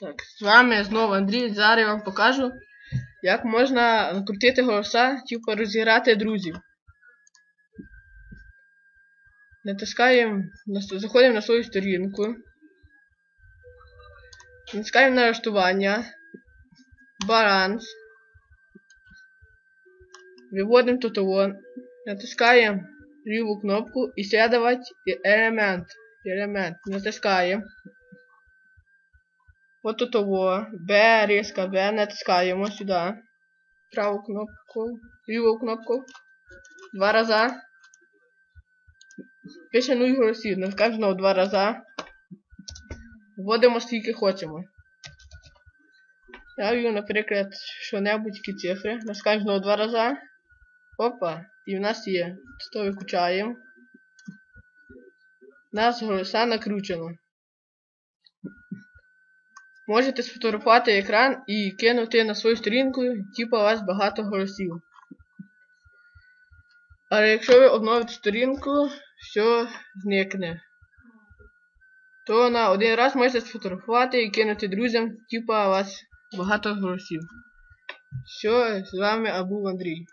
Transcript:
Так, з вами знову Андрій. Зараз я вам покажу, як можна накрутити голоса, типу розіграти друзів. Натискаємо, заходимо на свою сторінку. Натискаємо налаштування. Баланс. Виводимо тут вон. Натискаємо ліву кнопку і слідувати елемент. Елемент. Натискаємо. Вот тут во. Б, резко Б, натискаємо сюди. Праву кнопку, ліву кнопку. Два рази. Пише нуль голосів. Натискаємо знову два рази. Вводимо скільки хочемо. Я ввів, наприклад, що-небудь які цифри. Натискаємо знову два рази. Опа. І в нас є. То виключаємо. У нас голоса накручено. Можете сфотографувати екран і кинути на свою сторінку, типу у вас багато голосів. Але якщо ви обновите сторінку, все зникне. То на один раз можете сфотографувати і кинути друзям, типу у вас багато голосів. Все, з вами Абув Андрій.